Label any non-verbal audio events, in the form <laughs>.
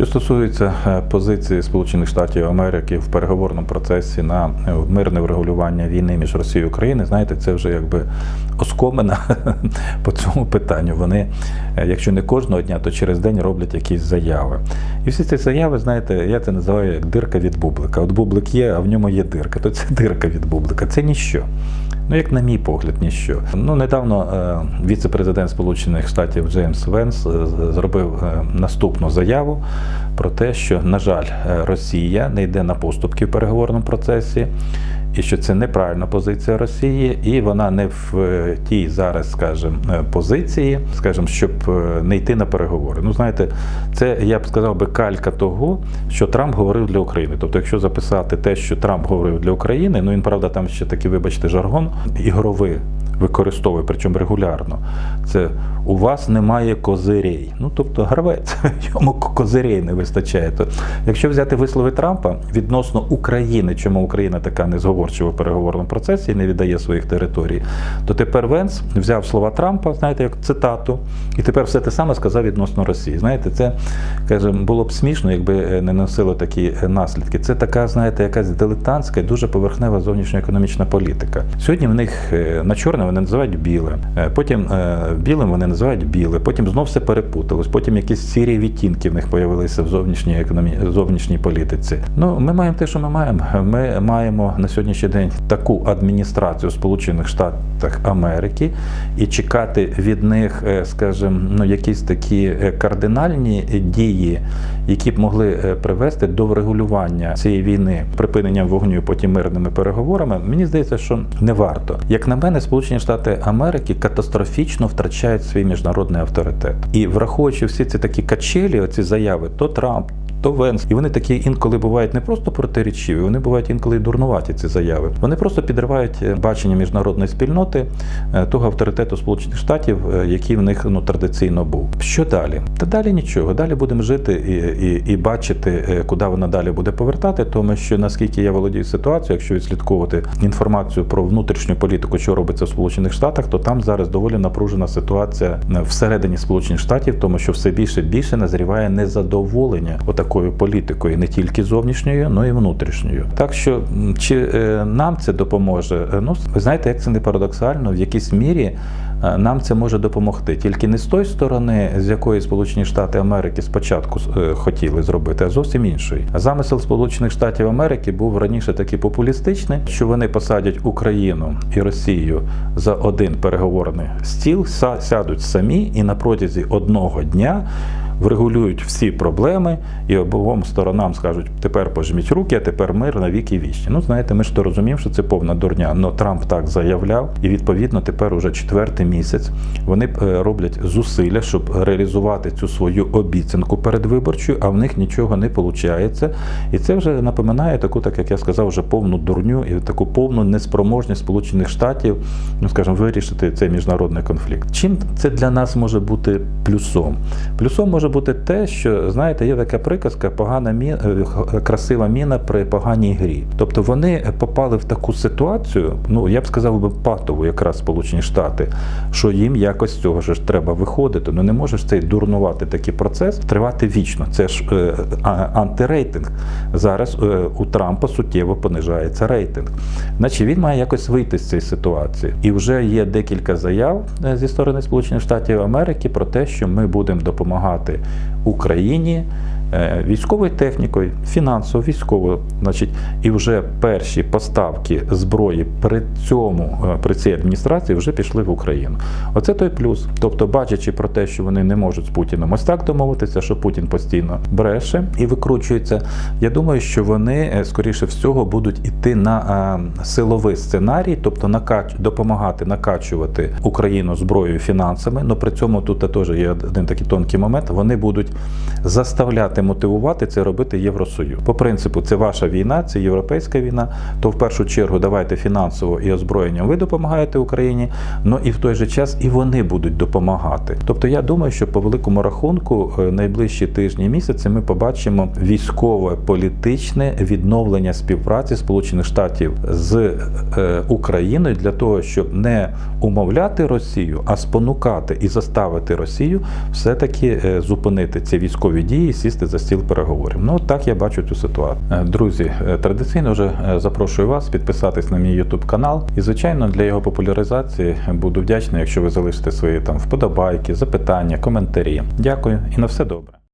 Що стосується е, позиції Сполучених Штатів Америки в переговорному процесі на е, мирне врегулювання війни між Росією і Україною, знаєте, це вже якби оскомина <laughs> по цьому питанню. Вони, е, якщо не кожного дня, то через день роблять якісь заяви. І всі ці заяви, знаєте, я це називаю як дирка від бублика. От бублик є, а в ньому є дирка. То це дирка від бублика. Це ніщо. Ну, як на мій погляд, ніщо. Ну, недавно е, віце-президент Сполучених Штатів Джеймс Венс е, зробив е, наступну заяву про те, що, на жаль, Росія не йде на поступки в переговорному процесі. І що це неправильна позиція Росії, і вона не в е, тій зараз, скажімо, е, позиції, скажімо, щоб е, не йти на переговори. Ну, знаєте, це я б сказав би калька того, що Трамп говорив для України. Тобто, якщо записати те, що Трамп говорив для України, ну він правда там ще такий, вибачте, жаргон ігровий використовує, причому регулярно. Це у вас немає козирей. Ну тобто гравець, <laughs> йому козирей не вистачає. То, якщо взяти вислови Трампа відносно України, чому Україна така незговорчива в переговорному процесі і не віддає своїх територій, то тепер Венс взяв слова Трампа, знаєте, як цитату, і тепер все те саме сказав відносно Росії. Знаєте, це каже, було б смішно, якби е, не носило такі е, наслідки. Це така, знаєте, якась дилетантська дуже поверхнева зовнішньоекономічна політика. Сьогодні в них е, на чорне вони називають біле, потім білим вони називають біле, потім знов все перепуталось, потім якісь сірі відтінки в них появилися в зовнішній економі... зовнішній політиці. Ну, ми маємо те, що ми маємо. Ми маємо на сьогоднішній день таку адміністрацію Сполучених Сполучених Штатах Америки і чекати від них, е, скажімо, ну якісь такі е, кардинальні дії, які б могли е, привести до врегулювання цієї війни, припиненням вогню, потім мирними переговорами. Мені здається, що не варто. Як на мене, Сполучені Штати Америки катастрофічно втрачають свій міжнародний авторитет. І враховуючи всі ці такі качелі, оці заяви, то Трамп. То Венс, і вони такі інколи бувають не просто протирічиві, вони бувають інколи дурнуваті ці заяви. Вони просто підривають е, бачення міжнародної спільноти е, того авторитету Сполучених Штатів, е, який в них ну традиційно був. Що далі? Та далі нічого. Далі будемо жити і, і, і бачити, куди вона далі буде повертати. Тому що наскільки я володію ситуацією, якщо відслідковувати інформацію про внутрішню політику, що робиться в Сполучених Штатах, то там зараз доволі напружена ситуація всередині Сполучених Штатів, тому що все більше більше назріває незадоволення отакою політикою, не тільки зовнішньою, але й внутрішньою. Так що чи е, нам це допоможе? Е, Ну, ви знаєте, як це не парадоксально, в якійсь мірі. е, Нам це може допомогти тільки не з тої сторони, з якої Сполучені Штати Америки спочатку хотіли зробити, а зовсім іншої. Замисел Сполучених Штатів Америки був раніше такий популістичний, що вони посадять Україну і Росію за один переговорний стіл, сядуть самі і на протязі одного дня врегулюють всі проблеми і обом сторонам скажуть, тепер пожміть руки, а тепер мир на віки вічні. Ну знаєте, ми ж то розуміємо, що це повна дурня. Но Трамп так заявляв, і відповідно тепер уже четвертий місяць вони е, роблять зусилля, щоб реалізувати цю свою обіцянку передвиборчу, а в них нічого не виходить. І це вже напоминає таку, так як я сказав, вже повну дурню і таку повну неспроможність Сполучених Штатів, ну скажімо, вирішити цей міжнародний конфлікт. Чим це для нас може бути плюсом? Плюсом може бути те, що знаєте, є така приказка, погана мі... е, красива міна при поганій грі. Тобто вони попали в таку ситуацію, ну я б сказав би патову, якраз Сполучені Штати, що їм якось цього ж треба виходити. Ну не може ж цей дурнувати такий процес тривати вічно. Це ж е, антирейтинг. Зараз е, у Трампа суттєво понижається рейтинг. Значить, він має якось вийти з цієї ситуації. І вже є декілька заяв е, зі сторони Сполучених Штатів Америки про те, що ми будемо допомагати Україні. Е, Військовою технікою, фінансово, військово, значить, і вже перші поставки зброї при цьому е, при цій адміністрації вже пішли в Україну. Оце той плюс. Тобто, бачачи про те, що вони не можуть з Путіним ось так домовитися, що Путін постійно бреше і викручується. Я думаю, що вони е, скоріше всього будуть іти на силовий сценарій, тобто накач допомагати накачувати Україну зброєю фінансами. але при цьому тут теж є один такий тонкий момент. Вони будуть заставляти мотивувати це робити Євросоюз. По принципу, це ваша війна, це європейська війна. То в першу чергу давайте фінансово і озброєнням ви допомагаєте Україні, ну і в той же час і вони будуть допомагати. Тобто я думаю, що по великому рахунку е, найближчі тижні місяці ми побачимо військове політичне відновлення співпраці Сполучених Штатів з е, Україною для того, щоб не умовляти Росію, а спонукати і заставити Росію все-таки е, зупинити ці військові дії, сісти за стіл переговорів. Ну так я бачу цю ситуацію. Е, Друзі, е, традиційно вже е, запрошую вас підписатись на мій YouTube канал. І звичайно, для його популяризації буду вдячний, якщо ви залишите свої там вподобайки, запитання, коментарі. Дякую і на все добре.